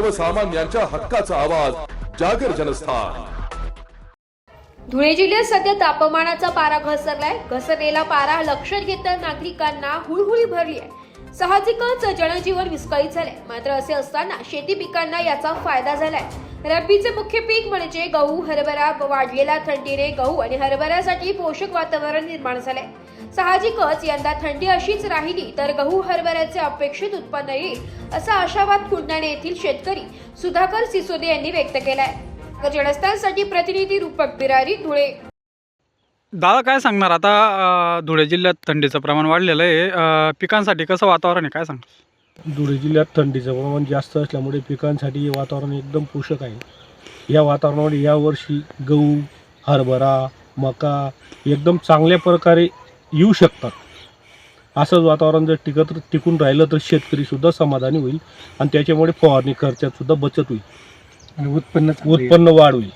सर्वसामान्यांच्या हक्काचा आवाज जागर जनस्थान. धुळे जिल्ह्यात सध्या तापमानाचा पारा घसरलाय. घसरलेला पारा लक्षात घेता नागरिकांना हुळहुळी भरली आहे साहजिकच जनजीवन विस्कळीत झालंय. मात्र असे असताना शेती पिकांना याचा फायदा झालाय. रब्बीचे मुख्य पीक म्हणजे गहू हरभरा वाढलेल्या थंडीने गहू आणि हरभऱ्यासाठी पोषक वातावरण निर्माण झालंय. साहजिकच यंदा थंडी अशीच राहिली तर गहू हरभऱ्याचे अपेक्षित उत्पन्न येईल असा आशावाद खुलणारे येथील शेतकरी सुधाकर सिसोदे यांनी व्यक्त केलाय. जनस्थानसाठी प्रतिनिधी रूपक बिरारी धुळे. दादा काय सांगणार? आता धुळे जिल्ह्यात थंडीचं प्रमाण वाढलेलं आहे. पिकांसाठी कसं वातावरण आहे? काय सांग धुळे जिल्ह्यात थंडीचं प्रमाण जास्त असल्यामुळे पिकांसाठी हे वातावरण एकदम पोषक आहे. या वातावरणामध्ये यावर्षी गहू हरभरा मका एकदम चांगल्या प्रकारे येऊ शकतात. असंच वातावरण जर टिकत टिकून राहिलं तर शेतकरीसुद्धा समाधानी होईल आणि त्याच्यामुळे फवारणी खर्चात सुद्धा बचत होईल. आणि उत्पन्न उत्पन्न वाढ होईल